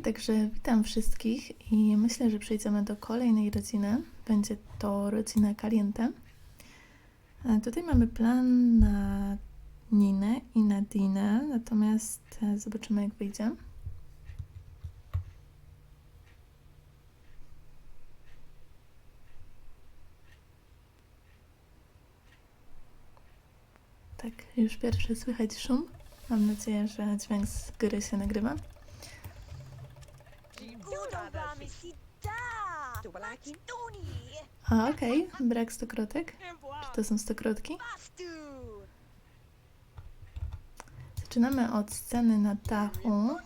także witam wszystkich i myślę, że przejdziemy do kolejnej rodziny. Będzie to rodzina Caliente. E, Tutaj mamy plan na Ninę i na Dinę, natomiast e, zobaczymy jak wyjdzie. Tak, już pierwszy słychać szum. Mam nadzieję, że dźwięk z gry się nagrywa. Udawamy się da! Tuni! A, okej, brak stokrotek. Czy to są stokrotki? Zaczynamy od sceny na dachu.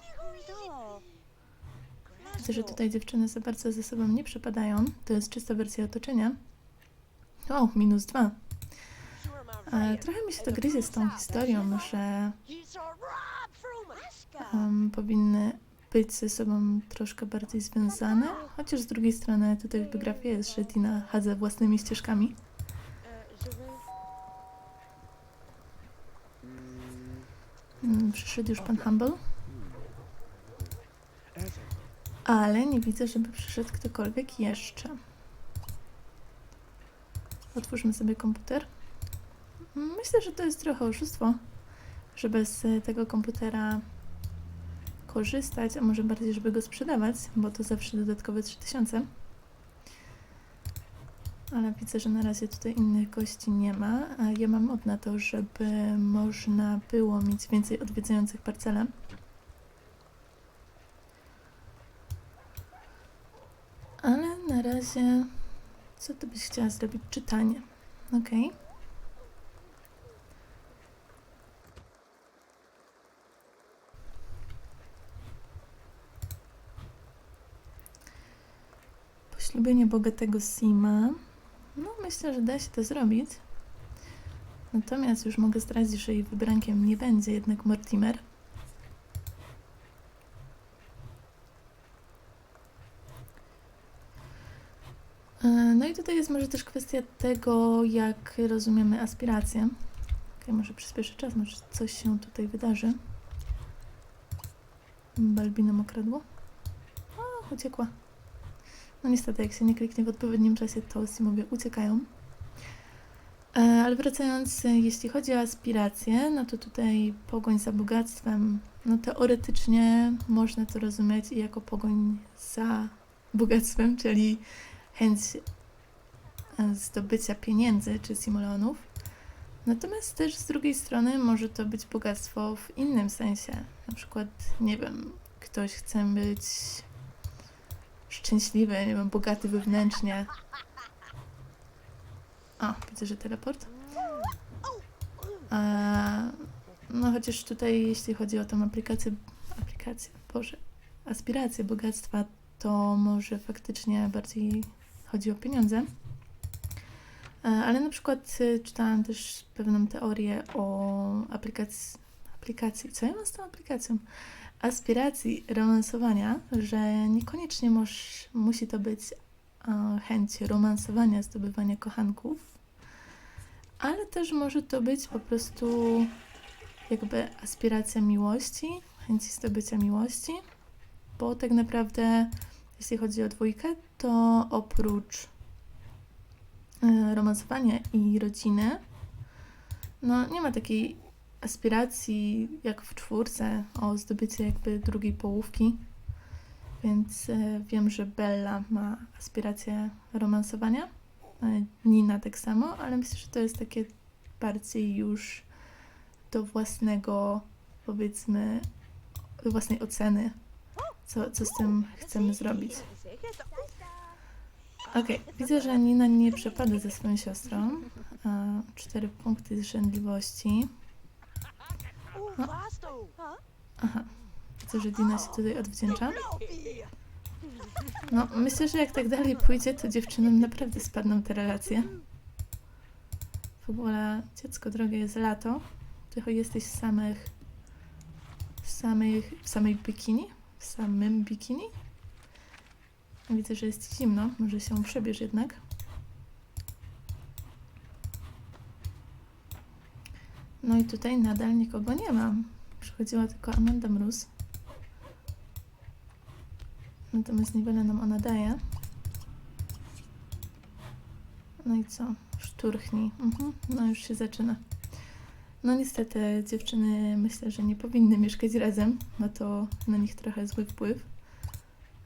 Widzę, że tutaj dziewczyny za bardzo ze sobą nie przepadają. To jest czysta wersja otoczenia. O, minus dwa. E, trochę mi się to gryzie z tą historią, że em, powinny być ze sobą troszkę bardziej związane. Chociaż z drugiej strony tutaj w biografii jest, że Dina chadza własnymi ścieżkami. Mm, Przyszedł już pan Humble. Ale nie widzę, żeby przyszedł ktokolwiek jeszcze. Otwórzmy sobie komputer. Myślę, że to jest trochę oszustwo, że bez e, tego komputera korzystać, a może bardziej, żeby go sprzedawać, bo to zawsze dodatkowe 3000. Ale widzę, że na razie tutaj innych gości nie ma, a ja mam mod na to, żeby można było mieć więcej odwiedzających parcelę. Ale na razie, co ty byś chciała zrobić? Czytanie. Okej. Poślubienie bogatego Sima. No, myślę, że da się to zrobić. Natomiast już mogę zdradzić, że jej wybrankiem nie będzie jednak Mortimer. E, No i tutaj jest może też kwestia tego, jak rozumiemy aspiracje. Okay, może przyspieszę czas, może coś się tutaj wydarzy. Balbina okradło. O, uciekła. No niestety, jak się nie kliknie w odpowiednim czasie, to Simowie uciekają. E, Ale wracając, jeśli chodzi o aspiracje, no to tutaj pogoń za bogactwem, no teoretycznie można to rozumieć i jako pogoń za bogactwem, czyli chęć e, zdobycia pieniędzy czy simoleonów. Natomiast też z drugiej strony może to być bogactwo w innym sensie. Na przykład, nie wiem, ktoś chce być szczęśliwy, nie wiem, bogaty wewnętrznie. O, widzę, że teleport. A, no chociaż tutaj, jeśli chodzi o tą aplikację, aplikację, Boże, aspirację bogactwa, to może faktycznie bardziej chodzi o pieniądze. E, Ale na przykład y, czytałam też pewną teorię o aplikacji, aplikacji, co ja mam z tą aplikacją? Aspiracji romansowania, że niekoniecznie musi to być e, chęć romansowania, zdobywania kochanków, ale też może to być po prostu jakby aspiracja miłości, chęci zdobycia miłości, bo tak naprawdę jeśli chodzi o dwójkę, to oprócz e, romansowania i rodziny, no nie ma takiej aspiracji jak w czwórce o zdobycie jakby drugiej połówki. Więc e, wiem, że Bella ma aspirację romansowania, e, Nina tak samo, ale myślę, że to jest takie bardziej już do własnego, powiedzmy, do własnej oceny, co, co z tym chcemy zrobić. Okej, widzę, że Nina nie przepada ze swoją siostrą. E, Cztery punkty zrzędliwości. Aha, widzę, że Dina się tutaj odwdzięcza. No, myślę, że jak tak dalej pójdzie, to dziewczynom naprawdę spadną te relacje. W ogóle, dziecko drogie, jest lato. Ty jesteś w samych... w samych... w samej bikini? W samym bikini? Widzę, że jest zimno. Może się przebierz jednak. No i tutaj nadal nikogo nie ma. Przychodziła tylko Amanda Mróz. Natomiast niewiele nam ona daje. No i co? Szturchnij. Mhm. No już się zaczyna. No niestety dziewczyny myślę, że nie powinny mieszkać razem. Ma to na nich trochę zły wpływ.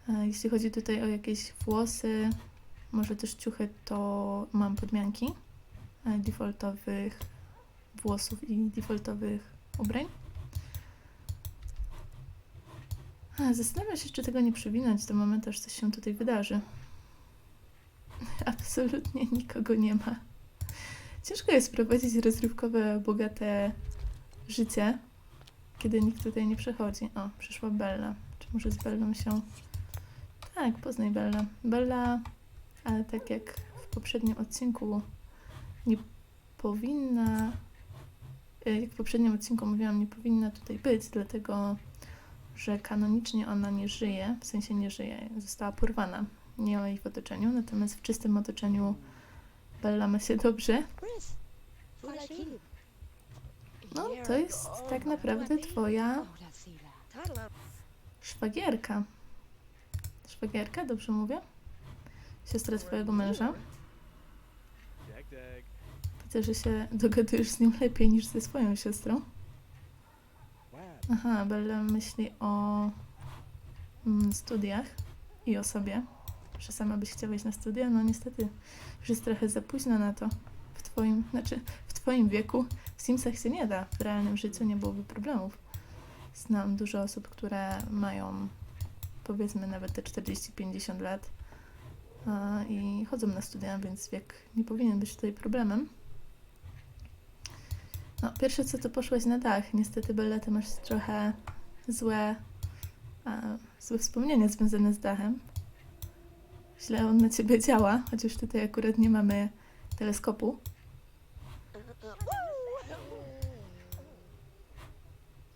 E, Jeśli chodzi tutaj o jakieś włosy, może też ciuchy, to mam podmianki e, defaultowych włosów i defaultowych ubrań. A, Zastanawiam się, czy tego nie przewinąć do momentu, aż coś się tutaj wydarzy. Absolutnie nikogo nie ma. Ciężko jest prowadzić rozrywkowe, bogate życie, kiedy nikt tutaj nie przychodzi. O, przyszła Bella. Czy może z Bellą się... Tak, poznaj Bella. Bella, ale tak jak w poprzednim odcinku, nie powinna... e, Jak w poprzednim odcinku mówiłam, nie powinna tutaj być, dlatego że kanonicznie ona nie żyje, w sensie nie żyje, została porwana. Nie o jej w otoczeniu, natomiast w czystym otoczeniu Bella ma się dobrze. No, to jest tak naprawdę twoja szwagierka. Szwagierka, dobrze mówię? Siostra twojego męża. Widzę, że się dogadujesz z nim lepiej niż ze swoją siostrą. Aha, Bella myśli o mm, studiach i o sobie, że sama byś chciała iść na studia. No niestety, już jest trochę za późno na to. W twoim, znaczy w twoim wieku w Simsach się nie da. W realnym życiu nie byłoby problemów. Znam dużo osób, które mają powiedzmy nawet te 40-50 lat i chodzą na studia, więc wiek nie powinien być tutaj problemem. No, pierwsze co to poszłaś na dach. Niestety, Bella, masz trochę złe, a, złe wspomnienia związane z dachem. Źle on na ciebie działa, chociaż tutaj akurat nie mamy teleskopu.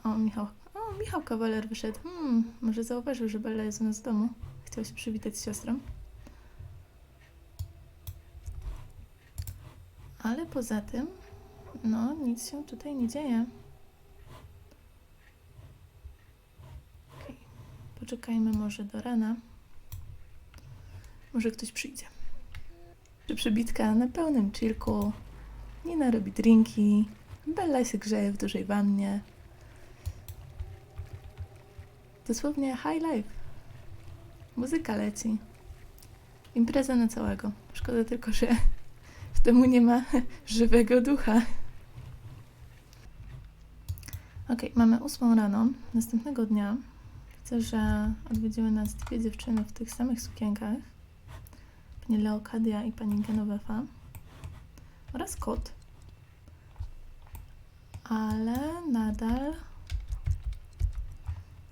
O, Michał. O, Michał Kawaler wyszedł. Hmm, może zauważył, że Bella jest u nas w domu. Chciał się przywitać z siostrą. Ale poza tym, no, nic się tutaj nie dzieje. Okej, Poczekajmy może do rana. Może ktoś przyjdzie. Czy przybitka na pełnym chillku. Nina robi drinki. Bella się grzeje w dużej wannie. Dosłownie high life. Muzyka leci. Impreza na całego. Szkoda tylko, że w domu nie ma żywego ducha. Okej, mamy ósmą rano. Następnego dnia widzę, że odwiedziły nas dwie dziewczyny w tych samych sukienkach. Pani Leokadia i pani Genovefa. Oraz kot. Ale nadal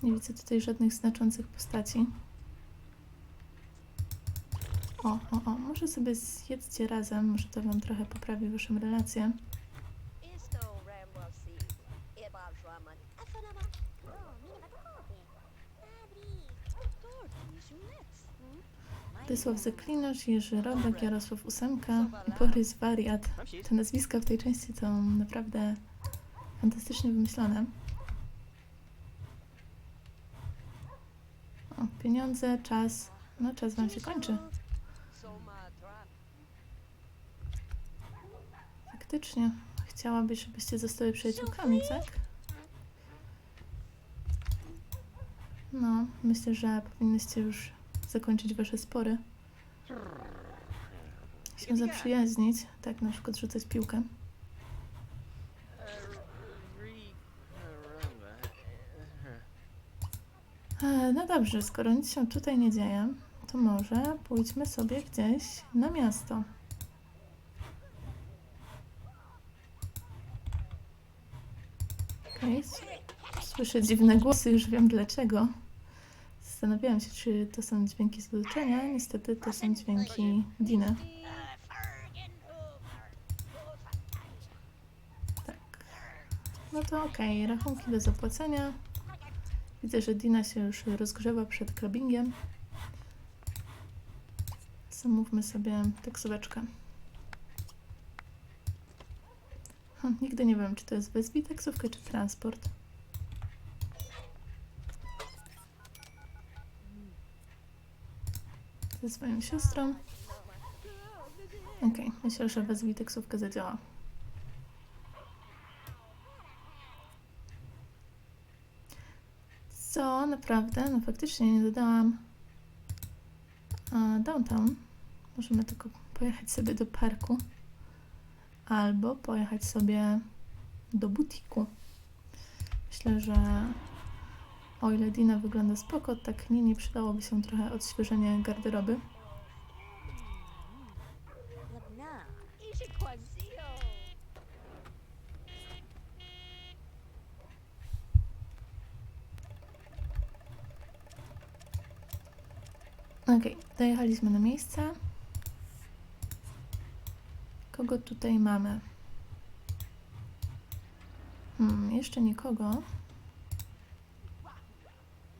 nie widzę tutaj żadnych znaczących postaci. O, o, o, może sobie zjedzcie razem, może to wam trochę poprawi waszą relację. Wysław Zaklinarz, Jerzy Robek, Jarosław Ósemka, Borys Wariat. Te nazwiska w tej części są naprawdę fantastycznie wymyślone. O, pieniądze, czas. No, czas wam się kończy. Faktycznie. Chciałabyś, żebyście zostały przyjaciółkami, tak? No, myślę, że powinnyście już zakończyć wasze spory. Się zaprzyjaźnić, tak na przykład rzucać piłkę. E, No dobrze, skoro nic się tutaj nie dzieje, to może pójdźmy sobie gdzieś na miasto. Okej, s- słyszę dziwne głosy, już wiem dlaczego. Zastanawiałam się, czy to są dźwięki z otoczenia. Niestety to są dźwięki Dina. Tak. No to okej, rachunki do zapłacenia. Widzę, że Dina się już rozgrzewa przed clubbingiem. Zamówmy sobie taksóweczkę. Hm, nigdy nie wiem, czy to jest wezwij taksówkę, czy transport. Ze swoją siostrą. Okej, myślę, że wezwij taksówkę zadziała. Co naprawdę? No faktycznie nie dodałam a, downtown. Możemy tylko pojechać sobie do parku albo pojechać sobie do butiku. Myślę, że o ile Dina wygląda spoko, tak Nini przydałoby się trochę odświeżenie garderoby. Okej, dojechaliśmy na miejsce. Kogo tutaj mamy? Hmm, jeszcze nikogo.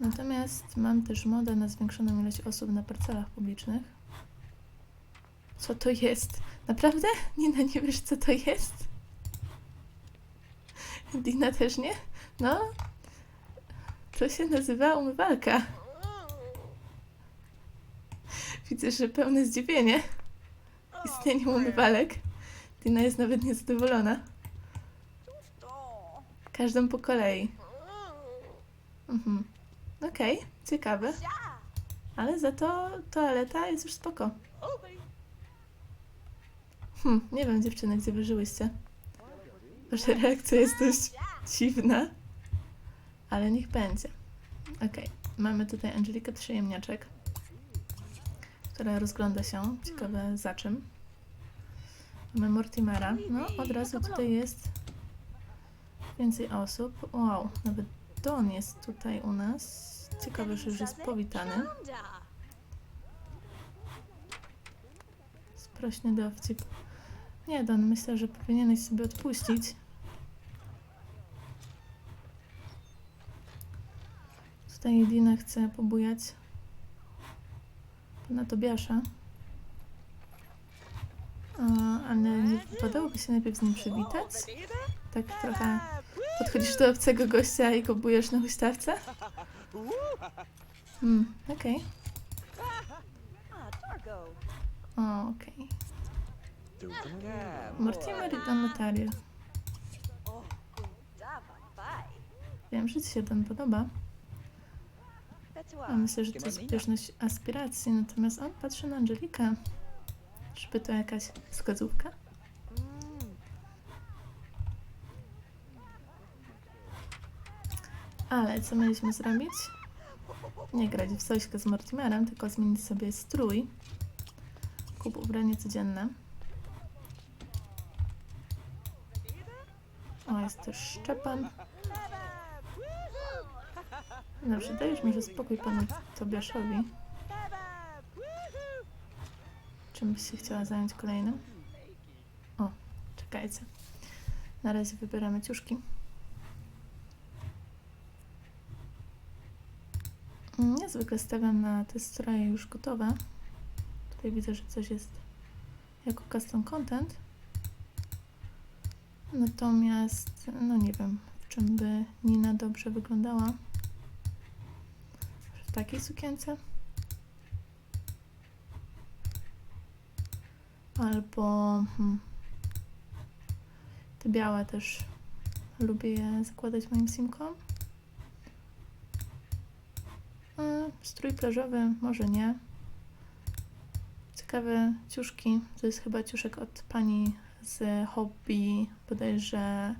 Natomiast mam też modę na zwiększoną ilość osób na parcelach publicznych. Co to jest? Naprawdę? Nina, nie wiesz co to jest? Dina też nie? No. To się nazywa umywalka. Widzę, że pełne zdziwienie istnieniem umywalek. Dina jest nawet niezadowolona. Każdą po kolei. Mhm. Okej, ciekawe. Ale za to toaleta jest już spoko. Hm, nie wiem dziewczyny, gdzie wy żyłyście. Wasza reakcja jest dość dziwna. Ale niech będzie. Okej, mamy tutaj Angelikę Przyjemniaczek, która rozgląda się. Ciekawe za czym. Mamy Mortimera. No, od razu tutaj jest więcej osób. Wow, nawet Don jest tutaj u nas. Ciekawe, że już jest powitany. Sprośny dowcip. Nie, Don, myślę, że powinieneś sobie odpuścić. Tutaj Dina chce pobujać pana Tobiasza. A, ale nie wypadałoby się najpierw z nim przywitać? Tak trochę podchodzisz do obcego gościa i go na huśtawce? Hmm, okej. Dargo. O, okej. Mortimer i. Bye. Wiem, że Ci się ten podoba. A myślę, że to zbieżność aspiracji, natomiast on patrzy na Angelikę. Czyżby to jakaś wskazówka? Ale co mieliśmy zrobić? Nie grać w sośkę z Mortimerem, tylko zmienić sobie strój. Kup ubranie codzienne. O, jest też Szczepan. Dobrze, dajesz może spokój panu Tobiaszowi. Czym byś się chciała zająć kolejnym? O, czekajcie. Na razie wybieramy ciuszki. Zwykle stawiam na te stroje już gotowe. Tutaj widzę, że coś jest jako custom content. Natomiast, no nie wiem, w czym by Nina dobrze wyglądała. W takiej sukience? Albo hmm, te białe też lubię je zakładać moim simkom. E, Strój plażowy, może nie. Ciekawe ciuszki. To jest chyba ciuszek od pani z hobby bodajże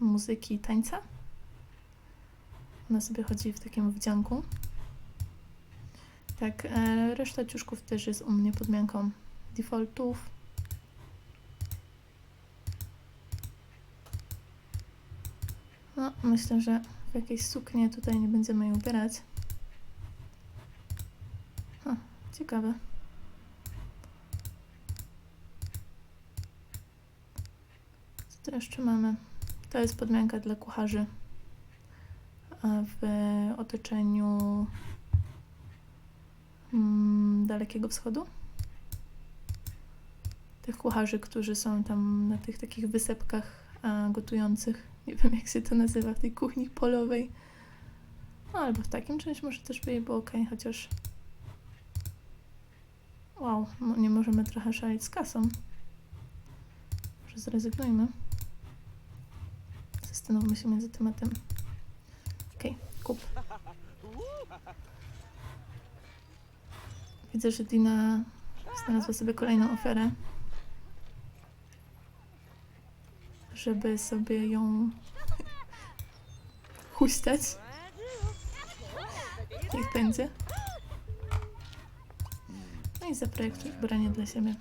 muzyki tańca. Ona sobie chodzi w takim wdzianku. Tak, e, reszta ciuszków też jest u mnie pod mianką defaultów. No, myślę, że w jakiejś suknie tutaj nie będziemy jej ubierać. Ciekawe. Co tu jeszcze mamy? To jest podmianka dla kucharzy w otoczeniu mm, Dalekiego Wschodu. Tych kucharzy, którzy są tam na tych takich wysepkach gotujących. Nie wiem, jak się to nazywa, w tej kuchni polowej. No, albo w takim czymś może też by jej było ok, chociaż Wow, no nie możemy trochę szaleć z kasą. Może zrezygnujmy. Zastanówmy się między tym a tym. Okej, kup. Widzę, że Dina znalazła sobie kolejną oferę. Żeby sobie ją huśtać. Niech będzie. No i zaprojektuj ubranie dla siebie.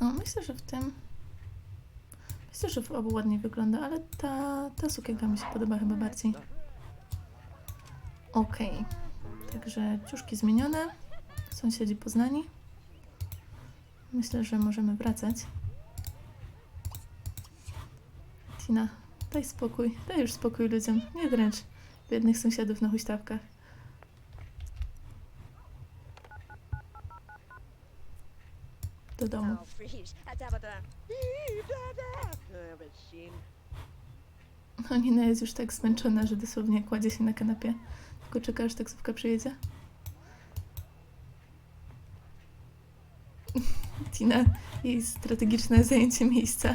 No, myślę, że w tym. Myślę, że w obu ładnie wygląda, ale ta, ta sukienka mi się podoba chyba bardziej. Okej. Także ciuszki zmienione. Sąsiedzi poznani. Myślę, że możemy wracać. Tina, daj spokój. Daj już spokój ludziom. Nie dręcz biednych sąsiadów na huśtawkach. Do domu. Shame. No Nina jest już tak zmęczona, że dosłownie kładzie się na kanapie. Tylko czeka, aż taksówka przyjedzie. Tina, jej strategiczne zajęcie miejsca.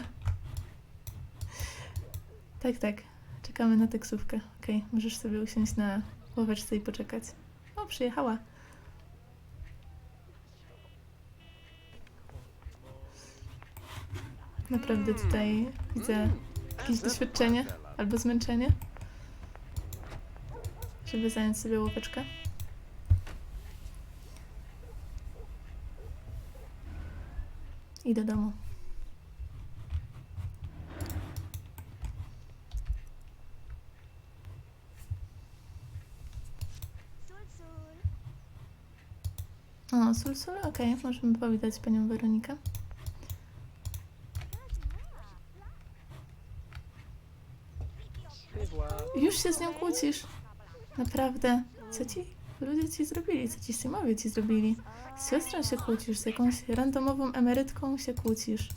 Tak, tak. Czekamy na taksówkę. Okej, możesz sobie usiąść na ławeczce i poczekać. O, przyjechała. Naprawdę tutaj widzę jakieś doświadczenie albo zmęczenie, żeby zająć sobie łopeczkę. I do domu. O, sól, sól, okej, możemy powitać panią Weronikę. Już się z nią kłócisz. Naprawdę. Co ci ludzie ci zrobili? Co ci Simowie ci zrobili? Z siostrą się kłócisz, z jakąś randomową emerytką się kłócisz.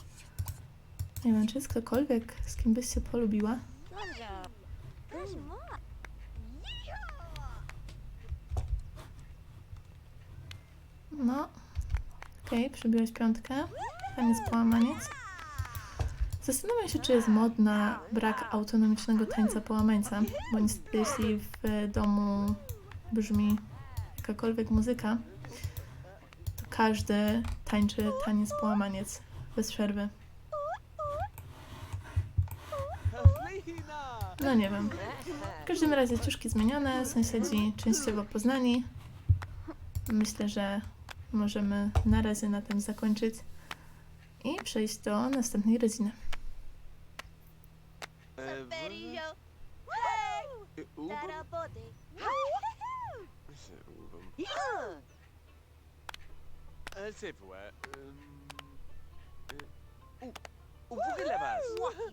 Nie wiem, czy jest ktokolwiek, z kim byś się polubiła? No. Okej, przybiłeś piątkę. Tam jest połamaniec. Zastanawiam się, czy jest mod na brak autonomicznego tańca połamańca, bo niestety jeśli w domu brzmi jakakolwiek muzyka, to każdy tańczy taniec połamaniec bez przerwy. No nie wiem. W każdym razie ciuszki zmienione, sąsiedzi częściowo poznani. Myślę, że możemy na razie na tym zakończyć i przejść do następnej rodziny.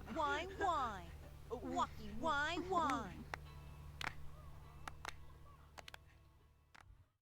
Wine wine. Wine wine.